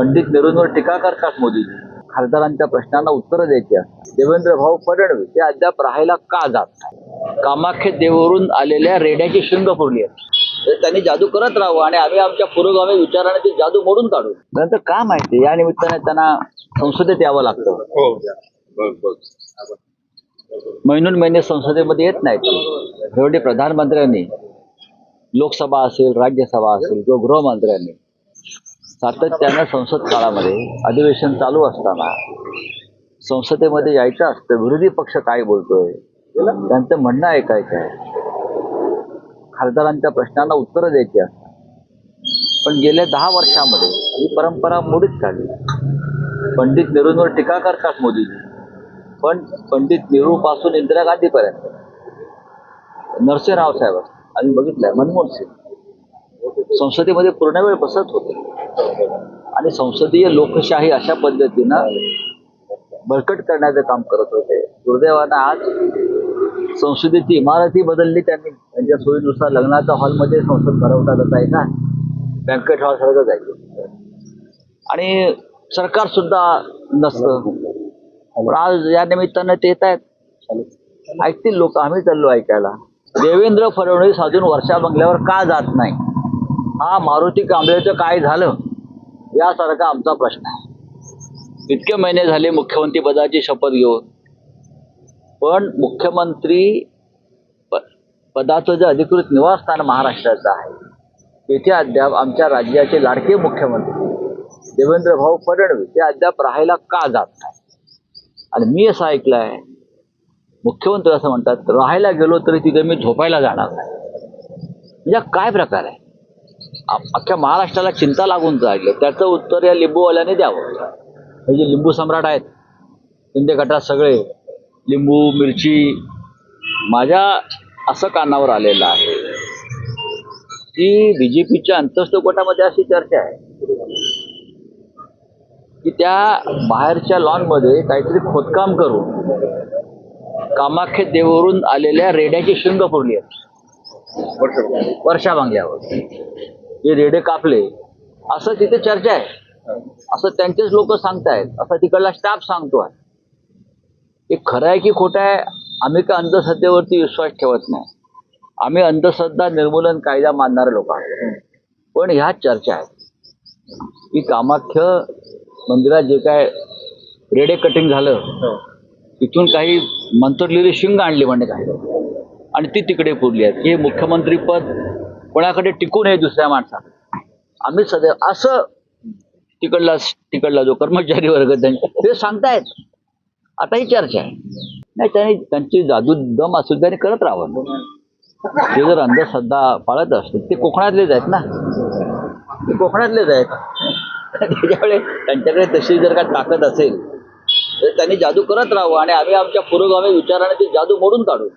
पंडित नेहरूंवर टीका करतात मोदी खासदारांच्या प्रश्नांना उत्तरं द्यायची असतात देवेंद्र भाऊ फडणवीस ते अद्याप राहायला का जात कामाख्य देवरून आलेल्या रेड्याची शिंग फोडली आहे. त्यांनी जादू करत राहावं आणि आम्ही आमच्या पुरोगामी विचाराने ती जादू मोडून काढू. नंतर का माहिती या निमित्ताने त्यांना संसदेत यावं लागतं. हो बघ महिनून महिने संसदेमध्ये येत नाहीत. शेवटी प्रधानमंत्र्यांनी लोकसभा असेल राज्यसभा असेल किंवा गृहमंत्र्यांनी सातत्यानं संसद काळामध्ये अधिवेशन चालू असताना संसदेमध्ये यायचं असतं विरोधी पक्ष काय बोलतोय त्यांचं म्हणणं ऐकायचं आहे. खासदारांच्या प्रश्नांना उत्तरं द्यायची असतात. पण गेल्या दहा वर्षामध्ये ही परंपरा मोडीत काढली. पंडित नेहरूंवर टीका करतात मोदीजी. पण पंडित नेहरू पासून इंदिरा गांधीपर्यंत. नरसिंहराव साहेब आम्ही बघितलंय मनमोहन सिंग. संसदेमध्ये पूर्ण वेळ बसत होते. आणि संसदीय लोकशाही अशा पद्धतीनं बळकट करण्याचं काम करत होते. दुर्दैवानं आज संसदेची इमारतही बदलली त्यांनी. त्यांच्या सोयीनुसार लग्नाच्या हॉलमध्ये संसद भरवता आहे ना? बँकेट हॉल सारखं जायचं. आणि सरकार सुद्धा नसतं. आज या निमित्तानं ते येत आहेत. ऐकतील लोक. आम्ही चाललो ऐकायला. देवेंद्र फडणवीस अजून वर्षा बंगल्यावर का जात नाही? हा मारुती कांबळेचं काय झालं? यासारखा आमचा प्रश्न आहे. इतके महिने झाले मुख्यमंत्री पदाची शपथ घेऊन. पण मुख्यमंत्री प- पदाचं जे अधिकृत निवासस्थान महाराष्ट्राचं आहे तेथे अद्याप आमच्या राज्याचे लाडके मुख्यमंत्री देवेंद्र भाऊ फडणवीस ते अद्याप राहायला का जात नाही आणि मी असं ऐकलं आहे मुख्यमंत्री असं म्हणतात राहायला गेलो तरी तिथे मी झोपायला जाणार नाही. म्हणजे काय प्रकार आहे? अख्ख्या महाराष्ट्राला चिंता लागून जागली त्याचं उत्तर या लिंबूवाल्याने द्यावं. हे जे लिंबू सम्राट आहेत शिंदे गटात सगळे लिंबू मिरची माझ्या असं कानावर आलेलं आहे. की बी जे पीच्या अंतस्थ गटामध्ये अशी चर्चा आहे. की त्या बाहेरच्या लॉनमध्ये काहीतरी खोदकाम करून कामाख्या देवरून आलेल्या रेड्याची शृंग फोडली आहे. वर्षा बांगल्यावर. हे रेडे कापले असं तिथे चर्चा आहे. असं त्यांचेच लोक सांगतायत. असं तिकडला स्टाफ सांगतो आहे हे खरं आहे की खोटं आहे आम्ही का अंधश्रद्धेवरती विश्वास ठेवत नाही. आम्ही अंधश्रद्धा निर्मूलन कायदा मानणारे लोक आहोत. पण ह्या चर्चा आहेत. की कामाख्य मंदिरात जे काय रेडे कटिंग झालं तिथून काही मंत्रलेली शिंग आणली म्हणजे काय आणि ती तिकडे पुरली आहेत. हे मुख्यमंत्रीपद कोणाकडे टिकू नये दुसऱ्या माणसाकडे. आम्ही सदैव असं तिकडला तिकडला जो कर्मचारी वर्ग त्यांचे ते सांगतायत. आता ही चर्चा आहे. नाही त्यांनी त्यांची जादू दम असून त्यांनी करत राहावं. ते जर अंधश्रद्धा पाळत असतील ते कोकणातलेच आहेत ना. ते कोकणातलेच आहेत. त्याच्यामुळे त्यांच्याकडे तशी जर का ताकद असेल तर त्यांनी जादू करत राहावं आणि आम्ही आमच्या पुरोगामी विचाराने ती जादू मोडून काढू.